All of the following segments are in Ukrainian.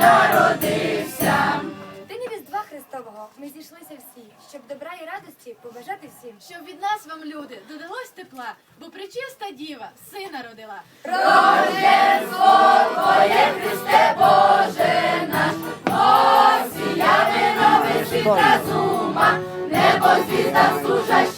народився. В день Різдва Христового ми зійшлися всі, щоб добра і радості побажати всім. Щоб від нас вам, люди, додалось тепла, бо причиста діва сина родила. Рождество Твоє Христе Боже наш, осія, нових жита зума, небо звізда служаща.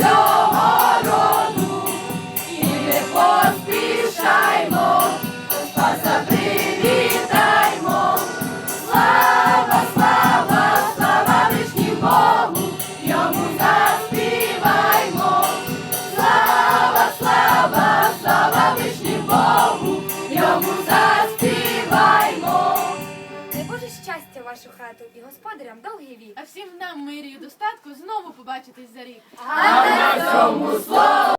No. Вашу хату і господарям довгий вік. А всім нам мирі і достатку знову побачитись за рік. А на цьому слово